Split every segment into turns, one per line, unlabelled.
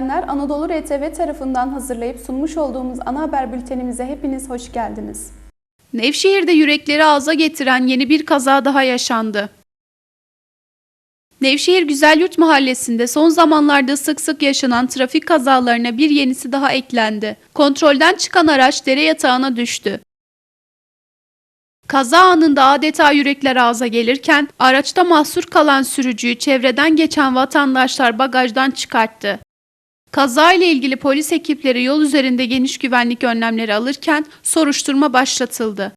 İzleyenler, Anadolu RTV tarafından hazırlayıp sunmuş olduğumuz ana haber bültenimize hepiniz hoş geldiniz. Nevşehir'de yürekleri ağza getiren yeni bir kaza daha yaşandı. Nevşehir Güzelyurt Mahallesi'nde son zamanlarda sık sık yaşanan trafik kazalarına bir yenisi daha eklendi. Kontrolden çıkan araç dere yatağına düştü. Kaza anında adeta yürekler ağza gelirken araçta mahsur kalan sürücüyü çevreden geçen vatandaşlar bagajdan çıkarttı. Kaza ile ilgili polis ekipleri yol üzerinde geniş güvenlik önlemleri alırken soruşturma başlatıldı.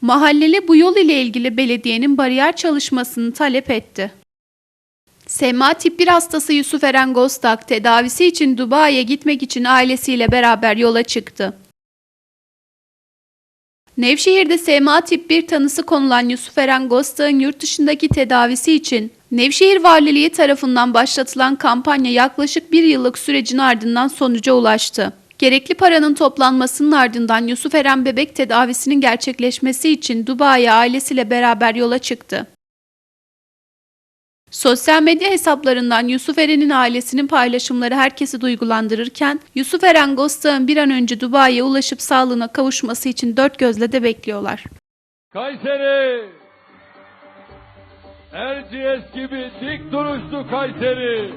Mahalleli bu yol ile ilgili belediyenin bariyer çalışmasını talep etti. SMA tip 1 hastası Yusuf Eren Gostak tedavisi için Dubai'ye gitmek için ailesiyle beraber yola çıktı. Nevşehir'de SMA tip 1 tanısı konulan Yusuf Eren Gostak'ın yurt dışındaki tedavisi için Nevşehir Valiliği tarafından başlatılan kampanya yaklaşık bir yıllık sürecin ardından sonuca ulaştı. Gerekli paranın toplanmasının ardından Yusuf Eren bebek tedavisinin gerçekleşmesi için Dubai'ye ailesiyle beraber yola çıktı. Sosyal medya hesaplarından Yusuf Eren'in ailesinin paylaşımları herkesi duygulandırırken Yusuf Eren Gostak'ın bir an önce Dubai'ye ulaşıp sağlığına kavuşması için dört gözle de bekliyorlar.
Kayseri! Erciyes gibi dik duruşlu Kayseri!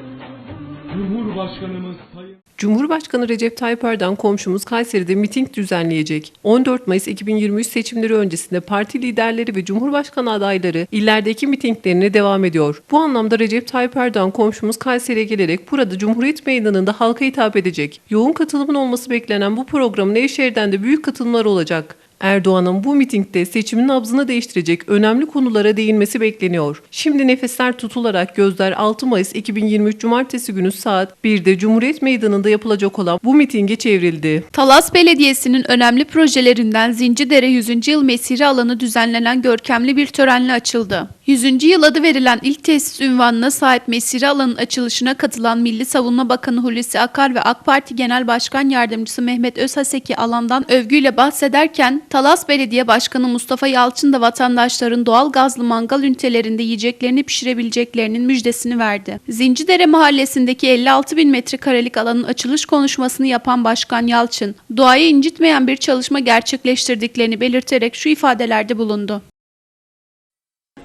Cumhurbaşkanımız Sayın
Cumhurbaşkanı Recep Tayyip Erdoğan komşumuz Kayseri'de miting düzenleyecek. 14 Mayıs 2023 seçimleri öncesinde parti liderleri ve Cumhurbaşkanı adayları illerdeki mitinglerine devam ediyor. Bu anlamda Recep Tayyip Erdoğan komşumuz Kayseri'ye gelerek burada Cumhuriyet Meydanı'nda halka hitap edecek. Yoğun katılımın olması beklenen bu programın Nevşehir'den de büyük katılımlar olacak. Erdoğan'ın bu mitingde seçimin nabzını değiştirecek önemli konulara değinmesi bekleniyor. Şimdi nefesler tutularak gözler 6 Mayıs 2023 Cumartesi günü saat 1'de Cumhuriyet Meydanı'nda yapılacak olan bu mitinge çevrildi.
Talas Belediyesi'nin önemli projelerinden Zincidere 100. Yıl Mesire alanı düzenlenen görkemli bir törenle açıldı. 100. yıl adı verilen ilk tesis ünvanına sahip Mesire alanın açılışına katılan Milli Savunma Bakanı Hulusi Akar ve AK Parti Genel Başkan Yardımcısı Mehmet Özhaseki alandan övgüyle bahsederken Talas Belediye Başkanı Mustafa Yalçın da vatandaşların doğal gazlı mangal ünitelerinde yiyeceklerini pişirebileceklerinin müjdesini verdi. Zincidere Mahallesi'ndeki 56 bin metrekarelik alanın açılış konuşmasını yapan Başkan Yalçın, doğayı incitmeyen bir çalışma gerçekleştirdiklerini belirterek şu ifadelerde bulundu.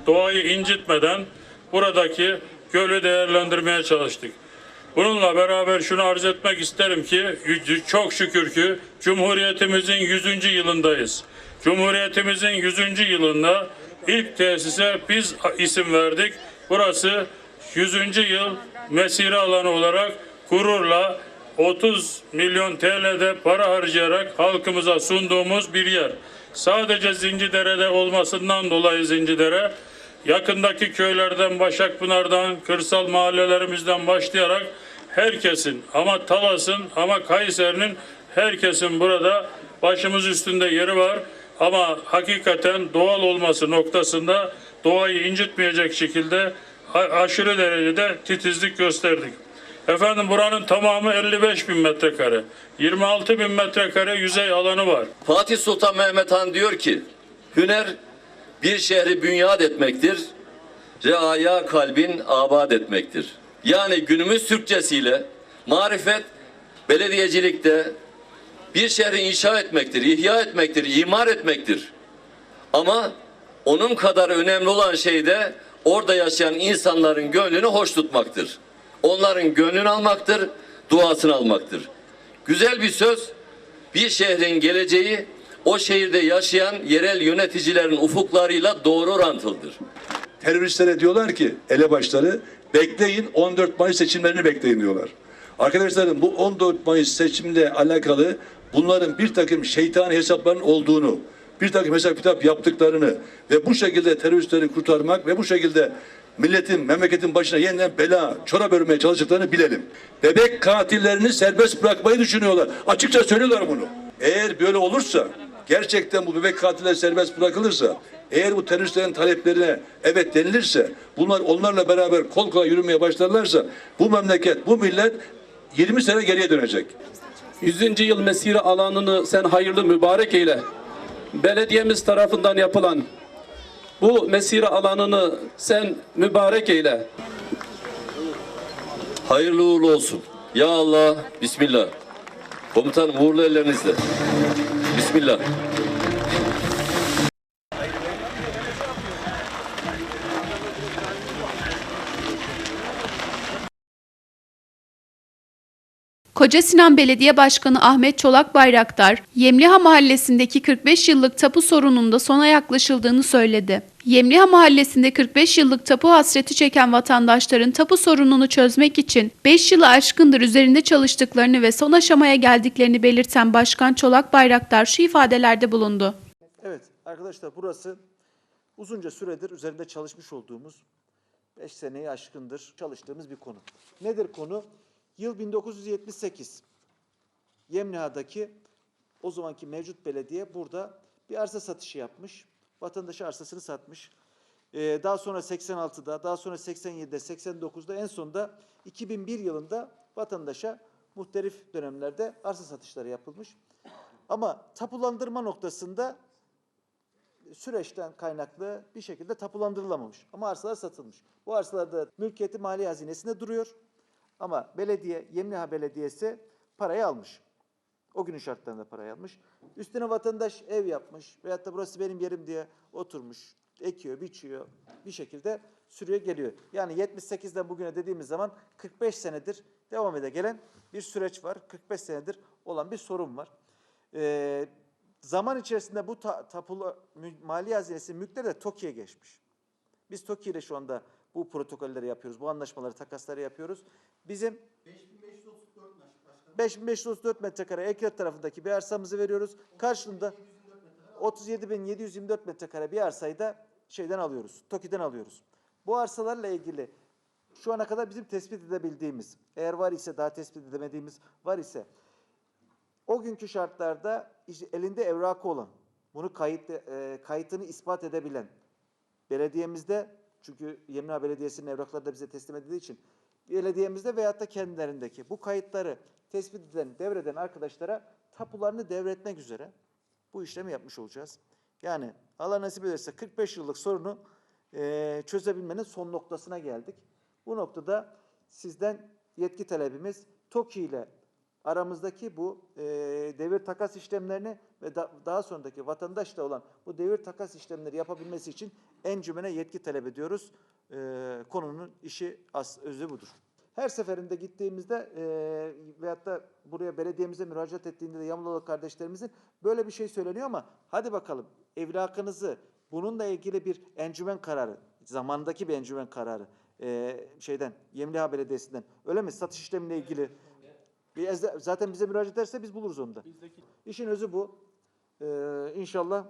doğayı incitmeden buradaki gölü değerlendirmeye çalıştık. Bununla beraber şunu arz etmek isterim ki çok şükür ki Cumhuriyetimizin 100. yılındayız. Cumhuriyetimizin 100. yılında ilk tesise biz isim verdik. Burası 100. yıl mesire alanı olarak gururla 30 milyon TL'de para harcayarak halkımıza sunduğumuz bir yer. Sadece Zincidere'de olmasından dolayı Zincidere yakındaki köylerden, Başakpınar'dan, kırsal mahallelerimizden başlayarak herkesin ama Talas'ın ama Kayseri'nin herkesin burada başımız üstünde yeri var. Ama hakikaten doğal olması noktasında doğayı incitmeyecek şekilde aşırı derecede titizlik gösterdik. Efendim buranın tamamı 55 bin metrekare. 26 bin metrekare yüzey alanı var.
Fatih Sultan Mehmet Han diyor ki, hüner bir şehri bünyat etmektir, reaya kalbin abad etmektir. Yani günümüz Türkçesiyle marifet belediyecilikte bir şehri inşa etmektir, ihya etmektir, imar etmektir. Ama onun kadar önemli olan şey de orada yaşayan insanların gönlünü hoş tutmaktır. Onların gönlünü almaktır, duasını almaktır. Güzel bir söz, bir şehrin geleceği o şehirde yaşayan yerel yöneticilerin ufuklarıyla doğru orantılıdır.
teröristlere diyorlar ki elebaşları bekleyin 14 Mayıs seçimlerini bekleyin diyorlar. Arkadaşlarım bu 14 Mayıs seçimle alakalı bunların bir takım şeytani hesapların olduğunu, bir takım hesap kitap yaptıklarını ve bu şekilde teröristleri kurtarmak ve bu şekilde milletin, memleketin başına yeniden bela, çorap örmeye çalıştıklarını bilelim. Bebek katillerini serbest bırakmayı düşünüyorlar. Açıkça söylüyorlar bunu. Eğer böyle olursa gerçekten bu bebek katiller serbest bırakılırsa, eğer bu teröristlerin taleplerine evet denilirse, bunlar onlarla beraber kol kola yürümeye başlarlarsa bu memleket, bu millet 20 sene geriye dönecek.
100. yıl mesire alanını sen hayırlı mübarek eyle. Belediyemiz tarafından yapılan bu mesire alanını sen mübarek eyle.
Hayırlı uğurlu olsun. Ya Allah, Bismillah. Komutanım uğurlu ellerinizle. Bismillah.
Koca Sinan Belediye Başkanı Ahmet Çolak Bayraktar, Yemliha Mahallesi'ndeki 45 yıllık tapu sorununda sona yaklaşıldığını söyledi. Yemliha Mahallesi'nde 45 yıllık tapu hasreti çeken vatandaşların tapu sorununu çözmek için 5 yılı aşkındır üzerinde çalıştıklarını ve son aşamaya geldiklerini belirten Başkan Çolak Bayraktar şu ifadelerde bulundu.
Evet arkadaşlar burası uzunca süredir üzerinde çalışmış olduğumuz 5 seneyi aşkındır çalıştığımız bir konu. Nedir konu? Yıl 1978. Yemliha'daki o zamanki mevcut belediye burada bir arsa satışı yapmış. Vatandaşa arsasını satmış. Ee, daha sonra 86'da, daha sonra 87'de, 89'da en sonunda 2001 yılında vatandaşa muhtelif dönemlerde arsa satışları yapılmış. Ama tapulandırma noktasında süreçten kaynaklı bir şekilde tapulandırılamamış. Ama arsalar satılmış. Bu arsalarda mülkiyeti mali hazinesinde duruyor. Ama belediye, Yemliha Belediyesi parayı almış. O günün şartlarında parayı almış. Üstüne vatandaş ev yapmış veyahut da burası benim yerim diye oturmuş, ekiyor, biçiyor bir şekilde sürüyor geliyor. Yani 78'den bugüne dediğimiz zaman 45 senedir devam ede gelen bir süreç var. 45 senedir olan bir sorun var. Ee, zaman içerisinde bu ta, tapulu mali hazinesi mülkleri de TOKİ'ye geçmiş. Biz TOKİ ile şu anda bu protokolleri yapıyoruz, bu anlaşmaları, takasları yapıyoruz. Bizim 5534 metrekare Ekret tarafındaki bir arsamızı veriyoruz. Karşılığında 37.724 metrekare bir arsayı da şeyden alıyoruz, TOKİ'den alıyoruz. Bu arsalarla ilgili şu ana kadar bizim tespit edebildiğimiz, eğer var ise daha tespit edemediğimiz var ise o günkü şartlarda işte elinde evrakı olan, bunu kayıt, e, kayıtını ispat edebilen belediyemizde çünkü Yemna Belediyesi'nin evrakları da bize teslim edildiği için belediyemizde veyahut da kendilerindeki bu kayıtları tespit eden, devreden arkadaşlara tapularını devretmek üzere bu işlemi yapmış olacağız. Yani Allah nasip ederse 45 yıllık sorunu eee, çözebilmenin son noktasına geldik. Bu noktada sizden yetki talebimiz TOKİ ile aramızdaki bu eee, devir takas işlemlerini ve da- daha sonraki vatandaşla olan bu devir takas işlemleri yapabilmesi için encümene yetki talep ediyoruz. Eee, konunun işi as, özü budur. Her seferinde gittiğimizde eee veyahut da buraya belediyemize müracaat ettiğinde de Yamlalı kardeşlerimizin böyle bir şey söyleniyor ama hadi bakalım evlakınızı bununla ilgili bir encümen kararı, zamandaki bir encümen kararı eee, şeyden Yemliha Belediyesi'nden öyle mi? Satış işlemiyle ilgili zaten bize müracaat ederse biz buluruz onu da. İşin özü bu. Ee, inşallah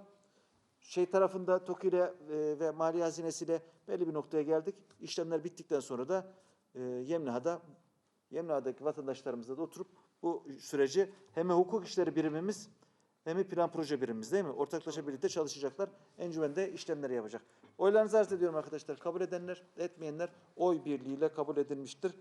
şey tarafında TOKİ ile e, ve Mali Hazinesi'yle belli bir noktaya geldik. İşlemler bittikten sonra da e, Yemliha'da Yemliha'daki vatandaşlarımızla da oturup bu süreci hem hukuk işleri birimimiz hem plan proje birimimiz değil mi? Ortaklaşa birlikte çalışacaklar. Encümende işlemleri yapacak. Oylarınızı arz ediyorum arkadaşlar. Kabul edenler, etmeyenler oy birliğiyle kabul edilmiştir.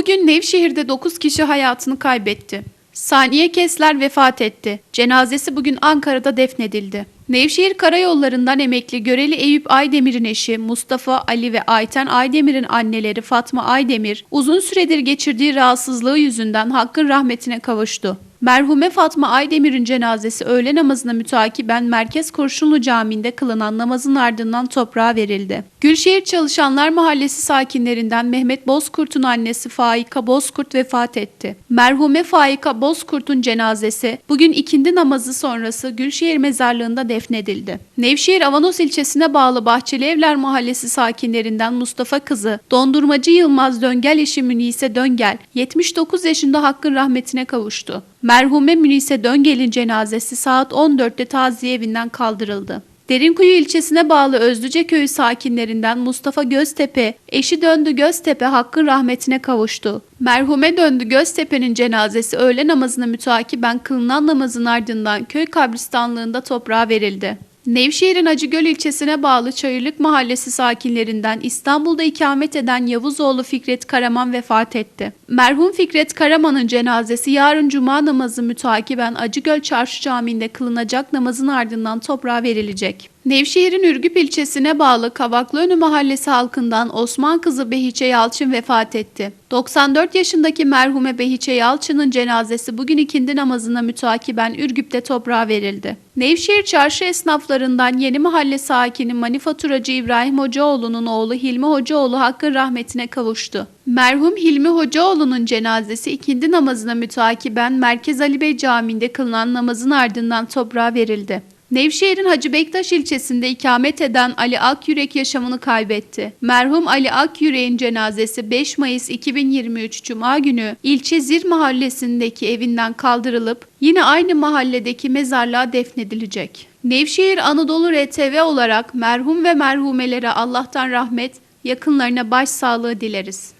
Bugün Nevşehir'de 9 kişi hayatını kaybetti. Saniye Kesler vefat etti. Cenazesi bugün Ankara'da defnedildi. Nevşehir Karayolları'ndan emekli Göreli Eyüp Aydemir'in eşi Mustafa Ali ve Ayten Aydemir'in anneleri Fatma Aydemir uzun süredir geçirdiği rahatsızlığı yüzünden Hakk'ın rahmetine kavuştu. Merhume Fatma Aydemir'in cenazesi öğle namazına mütakiben Merkez Kurşunlu Camii'nde kılınan namazın ardından toprağa verildi. Gülşehir Çalışanlar Mahallesi sakinlerinden Mehmet Bozkurt'un annesi Faika Bozkurt vefat etti. Merhume Faika Bozkurt'un cenazesi bugün ikindi namazı sonrası Gülşehir Mezarlığı'nda defnedildi. Nevşehir Avanos ilçesine bağlı Bahçeli Evler Mahallesi sakinlerinden Mustafa Kızı, dondurmacı Yılmaz Döngel eşi Münise Döngel 79 yaşında Hakk'ın rahmetine kavuştu. Merhume Münise Döngel'in cenazesi saat 14'te taziye evinden kaldırıldı. Derinkuyu ilçesine bağlı Özlüce köyü sakinlerinden Mustafa Göztepe, eşi Döndü Göztepe Hakk'ın rahmetine kavuştu. Merhume Döndü Göztepe'nin cenazesi öğle namazına mütakiben kılınan namazın ardından köy kabristanlığında toprağa verildi. Nevşehir'in Acıgöl ilçesine bağlı Çayırlık Mahallesi sakinlerinden İstanbul'da ikamet eden Yavuzoğlu Fikret Karaman vefat etti. Merhum Fikret Karaman'ın cenazesi yarın cuma namazı mütakiben Acıgöl Çarşı Camii'nde kılınacak namazın ardından toprağa verilecek. Nevşehir'in Ürgüp ilçesine bağlı Kavaklıönü mahallesi halkından Osman kızı Behiçe Yalçın vefat etti. 94 yaşındaki merhume Behiçe Yalçın'ın cenazesi bugün ikindi namazına mütakiben Ürgüp'te toprağa verildi. Nevşehir çarşı esnaflarından Yeni Mahalle sakini manifaturacı İbrahim Hocaoğlu'nun oğlu Hilmi Hocaoğlu hakkın rahmetine kavuştu. Merhum Hilmi Hocaoğlu'nun cenazesi ikindi namazına mütakiben Merkez Ali Bey Camii'nde kılınan namazın ardından toprağa verildi. Nevşehir'in Hacı Bektaş ilçesinde ikamet eden Ali Akyürek yaşamını kaybetti. Merhum Ali Akyürek'in cenazesi 5 Mayıs 2023 Cuma günü ilçe Zir mahallesindeki evinden kaldırılıp yine aynı mahalledeki mezarlığa defnedilecek. Nevşehir Anadolu RTV olarak merhum ve merhumelere Allah'tan rahmet, yakınlarına başsağlığı dileriz.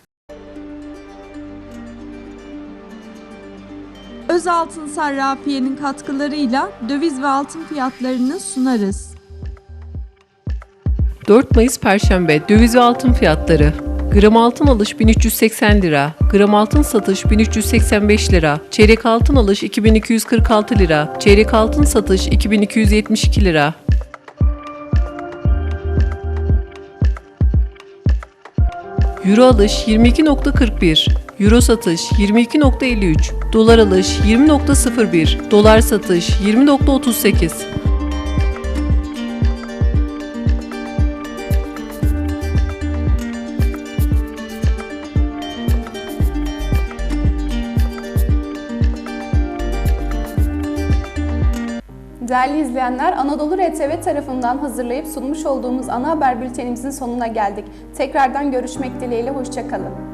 Özaltın Sarrafiye'nin katkılarıyla döviz ve altın fiyatlarını sunarız.
4 Mayıs Perşembe döviz ve altın fiyatları. Gram altın alış 1380 lira, gram altın satış 1385 lira, çeyrek altın alış 2246 lira, çeyrek altın satış 2272 lira. Euro alış 22.41, Euro satış 22.53, dolar alış 20.01, dolar satış 20.38.
Değerli izleyenler, Anadolu RTV tarafından hazırlayıp sunmuş olduğumuz ana haber bültenimizin sonuna geldik. Tekrardan görüşmek dileğiyle, hoşçakalın.